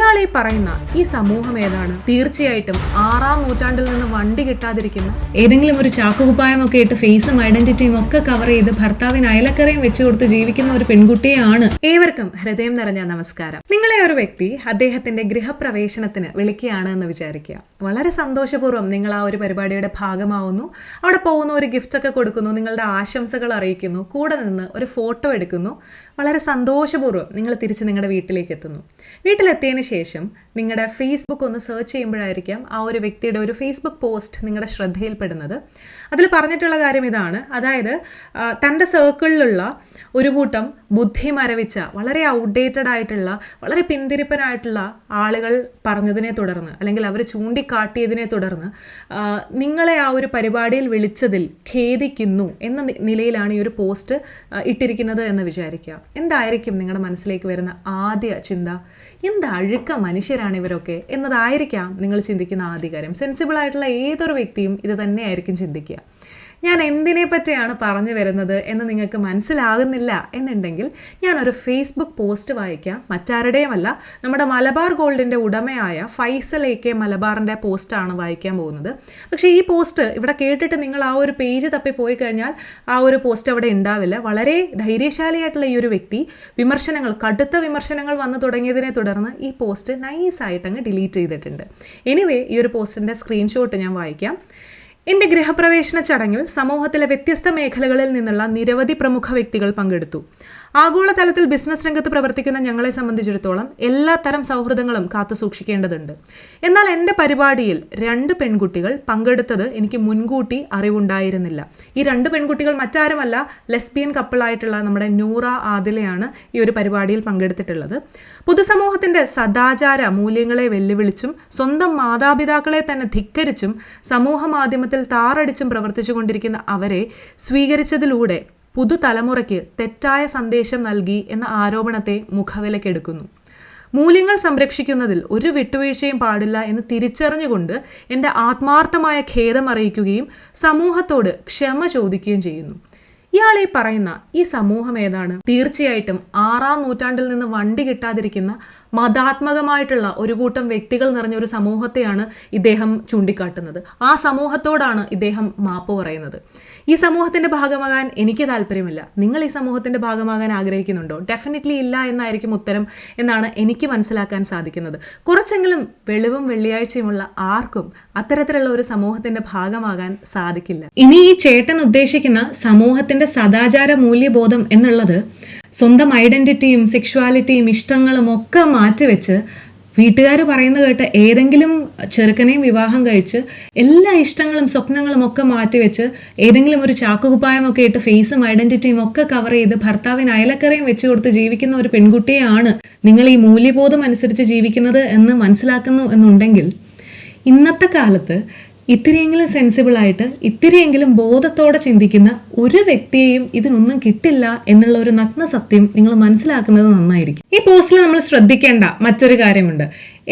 ഇയാൾ ഈ പറയുന്ന ഈ സമൂഹം ഏതാണ്? തീർച്ചയായിട്ടും ആറാം നൂറ്റാണ്ടിൽ നിന്ന് വണ്ടി കിട്ടാതിരിക്കുന്ന ഏതെങ്കിലും ഒരു ചാക്കുകുപ്പായമൊക്കെ ഇട്ട് ഫേസും ഐഡന്റിറ്റിയും ഒക്കെ കവർ ചെയ്ത് ഭർത്താവിന് അയലക്കറയും വെച്ചു കൊടുത്ത് ജീവിക്കുന്ന ഒരു പെൺകുട്ടിയാണ് ഏവർക്കും ഹൃദയം നിറഞ്ഞ നമസ്കാരം. നിങ്ങളെ ഒരു വ്യക്തി അദ്ദേഹത്തിന്റെ ഗൃഹപ്രവേശനത്തിന് വിളിക്കുകയാണ് എന്ന് വിചാരിക്കുക. വളരെ സന്തോഷപൂർവം നിങ്ങൾ ആ ഒരു പരിപാടിയുടെ ഭാഗമാവുന്നു. അവിടെ പോകുന്നു ഒരു ഗിഫ്റ്റ് ഒക്കെ കൊടുക്കുന്നു നിങ്ങളുടെ ആശംസകൾ അറിയിക്കുന്നു കൂടെ നിന്ന് ഒരു ഫോട്ടോ എടുക്കുന്നു. വളരെ സന്തോഷപൂർവം നിങ്ങൾ തിരിച്ച് നിങ്ങളുടെ വീട്ടിലേക്ക് എത്തുന്നു. വീട്ടിലെത്തിയതിന് ശേഷം നിങ്ങളുടെ ഫേസ്ബുക്ക് ഒന്ന് സെർച്ച് ചെയ്യുമ്പോഴായിരിക്കാം ആ ഒരു വ്യക്തിയുടെ ഒരു ഫേസ്ബുക്ക് പോസ്റ്റ് നിങ്ങളുടെ ശ്രദ്ധയിൽപ്പെടുന്നത്. അതിൽ പറഞ്ഞിട്ടുള്ള കാര്യം ഇതാണ്. അതായത് തന്റെ സർക്കിളിലുള്ള ഒരു കൂട്ടം ബുദ്ധി മരവിച്ച വളരെ ഔട്ട്ഡേറ്റഡ് ആയിട്ടുള്ള വളരെ പിന്തിരിപ്പനായിട്ടുള്ള ആളുകൾ പറഞ്ഞതിനെ തുടർന്ന് അല്ലെങ്കിൽ അവർ ചൂണ്ടിക്കാട്ടിയതിനെ തുടർന്ന് നിങ്ങളെ ആ ഒരു പരിപാടിയിൽ വിളിച്ചതിൽ ഖേദിക്കുന്നു എന്ന നിലയിലാണ് ഈ ഒരു പോസ്റ്റ് ഇട്ടിരിക്കുന്നത് എന്ന് വിചാരിക്കുക. എന്തായിരിക്കും നിങ്ങളുടെ മനസ്സിലേക്ക് വരുന്ന ആദ്യ ചിന്ത? എന്ത് അഴുക്ക മനുഷ്യരാണ് ഇവരൊക്കെ എന്നതായിരിക്കാം നിങ്ങൾ ചിന്തിക്കുന്ന ആദ്യ കാര്യം. സെൻസിബിൾ ആയിട്ടുള്ള ഏതൊരു വ്യക്തിയും ഇത് തന്നെയായിരിക്കും ചിന്തിക്കുക. ഞാൻ എന്തിനെ പറ്റിയാണ് പറഞ്ഞു വരുന്നത് എന്ന് നിങ്ങൾക്ക് മനസ്സിലാകുന്നില്ല എന്നുണ്ടെങ്കിൽ ഞാൻ ഒരു ഫേസ്ബുക്ക് പോസ്റ്റ് വായിക്കാം. മറ്റാരുടെയുമല്ല. നമ്മുടെ മലബാർ ഗോൾഡിന്റെ ഉടമയായ ഫൈസൽ എ കെ മലബാറിന്റെ പോസ്റ്റാണ് വായിക്കാൻ പോകുന്നത്. പക്ഷേ ഈ പോസ്റ്റ് ഇവിടെ കേട്ടിട്ട് നിങ്ങൾ ആ ഒരു പേജ് തപ്പി പോയി കഴിഞ്ഞാൽ ആ ഒരു പോസ്റ്റ് അവിടെ ഉണ്ടാവില്ല. വളരെ ധൈര്യശാലിയായിട്ടുള്ള ഈ ഒരു വ്യക്തി വിമർശനങ്ങൾ കടുത്ത വിമർശനങ്ങൾ വന്നു തുടങ്ങിയതിനെ തുടർന്ന് ഈ പോസ്റ്റ് നൈസായിട്ട് അങ്ങ് ഡിലീറ്റ് ചെയ്തിട്ടുണ്ട്. എനിവേ ഈ ഒരു പോസ്റ്റിന്റെ സ്ക്രീൻഷോട്ട് ഞാൻ വായിക്കാം. എന്റെ ഗൃഹപ്രവേശന ചടങ്ങിൽ സമൂഹത്തിലെ വ്യത്യസ്ത മേഖലകളിൽ നിന്നുള്ള നിരവധി പ്രമുഖ വ്യക്തികൾ പങ്കെടുത്തു. ആഗോളതലത്തിൽ ബിസിനസ് രംഗത്ത് പ്രവർത്തിക്കുന്ന ഞങ്ങളെ സംബന്ധിച്ചിടത്തോളം എല്ലാ തരം സൗഹൃദങ്ങളും കാത്തു സൂക്ഷിക്കേണ്ടതുണ്ട്. എന്നാൽ എന്റെ പരിപാടിയിൽ രണ്ട് പെൺകുട്ടികൾ പങ്കെടുത്തത് എനിക്ക് മുൻകൂട്ടി അറിവുണ്ടായിരുന്നില്ല. ഈ രണ്ട് പെൺകുട്ടികൾ മറ്റാരുമല്ല ലെസ്ബിയൻ കപ്പിളായിട്ടുള്ള നമ്മുടെ നൂറ ആദിലയാണ് ഈ ഒരു പരിപാടിയിൽ പങ്കെടുത്തിട്ടുള്ളത്. പൊതുസമൂഹത്തിന്റെ സദാചാര മൂല്യങ്ങളെ വെല്ലുവിളിച്ചും സ്വന്തം മാതാപിതാക്കളെ തന്നെ ധിക്കരിച്ചും സമൂഹ മാധ്യമത്തിൽ താറടിച്ചും പ്രവർത്തിച്ചു കൊണ്ടിരിക്കുന്ന അവരെ സ്വീകരിച്ചതിലൂടെ പുതുതലമുറയ്ക്ക് തെറ്റായ സന്ദേശം നൽകി എന്ന ആരോപണത്തെ മുഖവിലക്കെടുക്കുന്നു. മൂല്യങ്ങൾ സംരക്ഷിക്കുന്നതിൽ ഒരു വിട്ടുവീഴ്ചയും പാടില്ല എന്ന് തിരിച്ചറിഞ്ഞുകൊണ്ട് എന്റെ ആത്മാർത്ഥമായ ഖേദം അറിയിക്കുകയും സമൂഹത്തോട് ക്ഷമ ചോദിക്കുകയും ചെയ്യുന്നു. ഇയാൾ ഈ പറയുന്ന ഈ സമൂഹം ഏതാണ്? തീർച്ചയായിട്ടും ആറാം നൂറ്റാണ്ടിൽ നിന്ന് വണ്ടി കിട്ടാതിരിക്കുന്ന മതാത്മകമായിട്ടുള്ള ഒരു കൂട്ടം വ്യക്തികൾ നിറഞ്ഞ ഒരു സമൂഹത്തെയാണ് ഇദ്ദേഹം ചൂണ്ടിക്കാട്ടുന്നത്. ആ സമൂഹത്തോടാണ് ഇദ്ദേഹം മാപ്പ് പറയുന്നത്. ഈ സമൂഹത്തിന്റെ ഭാഗമാകാൻ എനിക്ക് താല്പര്യമില്ല. നിങ്ങൾ ഈ സമൂഹത്തിന്റെ ഭാഗമാകാൻ ആഗ്രഹിക്കുന്നുണ്ടോ? ഡെഫിനറ്റ്ലി ഇല്ല എന്നായിരിക്കും ഉത്തരം എന്നാണ് എനിക്ക് മനസ്സിലാക്കാൻ സാധിക്കുന്നത്. കുറച്ചെങ്കിലും വെളിവും വെള്ളിയാഴ്ചയുമുള്ള ആർക്കും അത്തരത്തിലുള്ള ഒരു സമൂഹത്തിന്റെ ഭാഗമാകാൻ സാധിക്കില്ല. ഇനി ഈ ചേട്ടൻ ഉദ്ദേശിക്കുന്ന സമൂഹത്തിന്റെ സദാചാര മൂല്യബോധം എന്നുള്ളത് സ്വന്തം ഐഡന്റിറ്റിയും സെക്ഷുവാലിറ്റിയും ഇഷ്ടങ്ങളും ഒക്കെ മാറ്റിവെച്ച് വീട്ടുകാർ പറയുന്ന കേട്ട് ഏതെങ്കിലും ചെറുക്കനെയും വിവാഹം കഴിച്ച് എല്ലാ ഇഷ്ടങ്ങളും സ്വപ്നങ്ങളും ഒക്കെ മാറ്റിവെച്ച് ഏതെങ്കിലും ഒരു ചാക്കുകുപ്പായമൊക്കെ ഇട്ട് ഫേസും ഐഡന്റിറ്റിയും ഒക്കെ കവർ ചെയ്ത് ഭർത്താവിന് അയലക്കറയും വെച്ച് കൊടുത്ത് ജീവിക്കുന്ന ഒരു പെൺകുട്ടിയാണ് നിങ്ങൾ ഈ മൂല്യബോധം അനുസരിച്ച് ജീവിക്കുന്നത് എന്ന് മനസ്സിലാക്കുന്നു എന്നുണ്ടെങ്കിൽ ഇന്നത്തെ കാലത്ത് ഇത്തിരിയെങ്കിലും സെൻസിബിൾ ആയിട്ട് ഇത്തിരിയെങ്കിലും ബോധത്തോടെ ചിന്തിക്കുന്ന ഒരു വ്യക്തിയെയും ഇതിനൊന്നും കിട്ടില്ല എന്നുള്ള ഒരു നഗ്ന സത്യം നിങ്ങൾ മനസ്സിലാക്കുന്നത് നന്നായിരിക്കും. ഈ പോസ്റ്റിൽ നമ്മൾ ശ്രദ്ധിക്കേണ്ട മറ്റൊരു കാര്യമുണ്ട്.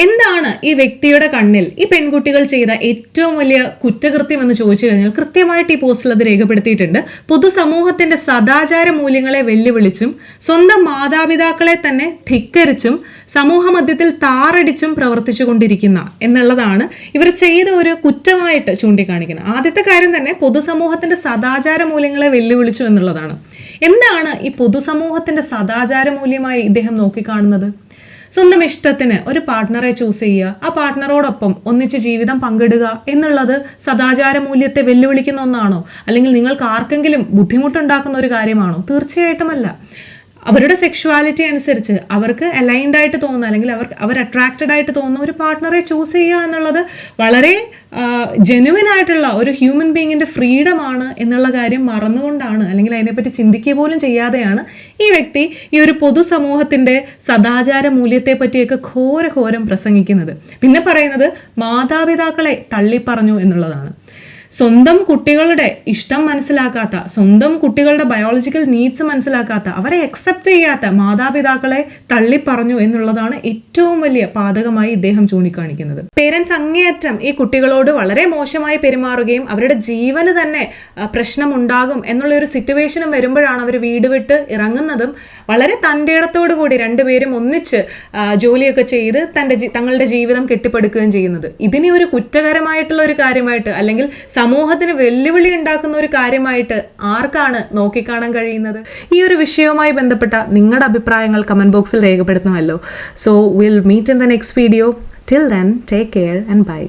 എന്താണ് ഈ വ്യക്തിയുടെ കണ്ണിൽ ഈ പെൺകുട്ടികൾ ചെയ്ത ഏറ്റവും വലിയ കുറ്റകൃത്യം എന്ന് ചോദിച്ചു കഴിഞ്ഞാൽ കൃത്യമായിട്ട് ഈ പോസ്റ്റിൽ അത് രേഖപ്പെടുത്തിയിട്ടുണ്ട്. പൊതുസമൂഹത്തിന്റെ സദാചാര മൂല്യങ്ങളെ വെല്ലുവിളിച്ചും സ്വന്തം മാതാപിതാക്കളെ തന്നെ ധിക്കരിച്ചും സമൂഹ മധ്യത്തിൽ താറടിച്ചും പ്രവർത്തിച്ചു കൊണ്ടിരിക്കുന്ന എന്നുള്ളതാണ് ഇവർ ചെയ്ത ഒരു കുറ്റമായിട്ട് ചൂണ്ടിക്കാണിക്കുന്നത്. ആദ്യത്തെ കാര്യം തന്നെ പൊതുസമൂഹത്തിന്റെ സദാചാര മൂല്യങ്ങളെ വെല്ലുവിളിച്ചു എന്നുള്ളതാണ്. എന്താണ് ഈ പൊതുസമൂഹത്തിന്റെ സദാചാര മൂല്യമായി ഇദ്ദേഹം നോക്കിക്കാണുന്നത്? സ്വന്തം ഇഷ്ടത്തിന് ഒരു പാർട്ട്ണറെ ചൂസ് ചെയ്യുക. ആ പാർട്ട്ണറോടൊപ്പം ഒന്നിച്ച് ജീവിതം പങ്കിടുക എന്നുള്ളത് സദാചാര മൂല്യത്തെ വെല്ലുവിളിക്കുന്ന ഒന്നാണോ? അല്ലെങ്കിൽ നിങ്ങൾക്ക് ആർക്കെങ്കിലും ബുദ്ധിമുട്ടുണ്ടാക്കുന്ന ഒരു കാര്യമാണോ? തീർച്ചയായിട്ടുമല്ല. അവരുടെ സെക്ഷുവാലിറ്റി അനുസരിച്ച് അവർക്ക് അലൈൻഡ് ആയിട്ട് തോന്നുന്ന അല്ലെങ്കിൽ അവർ അവർ അട്രാക്റ്റഡ് ആയിട്ട് തോന്നുന്ന ഒരു പാർട്ട്ണറെ ചൂസ് ചെയ്യുക എന്നുള്ളത് വളരെ ജെനുവിൻ ആയിട്ടുള്ള ഒരു ഹ്യൂമൻ ബീങ്ങിന്റെ ഫ്രീഡമാണ് എന്നുള്ള കാര്യം മറന്നുകൊണ്ടാണ് അല്ലെങ്കിൽ അതിനെപ്പറ്റി ചിന്തിക്കുക പോലും ചെയ്യാതെയാണ് ഈ വ്യക്തി ഈ ഒരു പൊതുസമൂഹത്തിന്റെ സദാചാര മൂല്യത്തെ പറ്റിയൊക്കെ ഘോര ഘോരം പ്രസംഗിക്കുന്നത്. പിന്നെ പറയുന്നത് മാതാപിതാക്കളെ തള്ളിപ്പറഞ്ഞു എന്നുള്ളതാണ്. സ്വന്തം കുട്ടികളുടെ ഇഷ്ടം മനസ്സിലാക്കാത്ത സ്വന്തം കുട്ടികളുടെ ബയോളജിക്കൽ നീഡ്സ് മനസ്സിലാക്കാത്ത അവരെ അക്സെപ്റ്റ് ചെയ്യാത്ത മാതാപിതാക്കളെ തള്ളിപ്പറഞ്ഞു എന്നുള്ളതാണ് ഏറ്റവും വലിയ പാതകമായി ഇദ്ദേഹം ചൂണ്ടിക്കാണിക്കുന്നത്. പേരൻസ് അങ്ങേയറ്റം ഈ കുട്ടികളോട് വളരെ മോശമായി പെരുമാറുകയും അവരുടെ ജീവന് തന്നെ പ്രശ്നമുണ്ടാകും എന്നുള്ള ഒരു സിറ്റുവേഷനും വരുമ്പോഴാണ് അവർ വീട് വിട്ട് ഇറങ്ങുന്നതും വളരെ തന്റെ ഇടത്തോടു കൂടി രണ്ടുപേരും ഒന്നിച്ച് ജോലിയൊക്കെ ചെയ്ത് തന്റെ തങ്ങളുടെ ജീവിതം കെട്ടിപ്പടുക്കുകയും ചെയ്യുന്നത്. ഇതിനെ ഒരു കുറ്റകരമായിട്ടുള്ള ഒരു കാര്യമായിട്ട് അല്ലെങ്കിൽ സമൂഹത്തിന് വെല്ലുവിളി ഉണ്ടാക്കുന്ന ഒരു കാര്യമായിട്ട് ആർക്കാണ് നോക്കിക്കാണാൻ കഴിയുന്നത്? ഈ ഒരു വിഷയവുമായി ബന്ധപ്പെട്ട നിങ്ങളുടെ അഭിപ്രായങ്ങൾ കമന്റ് ബോക്സിൽ രേഖപ്പെടുത്തുമല്ലോ so will meet in the next video till then take care and bye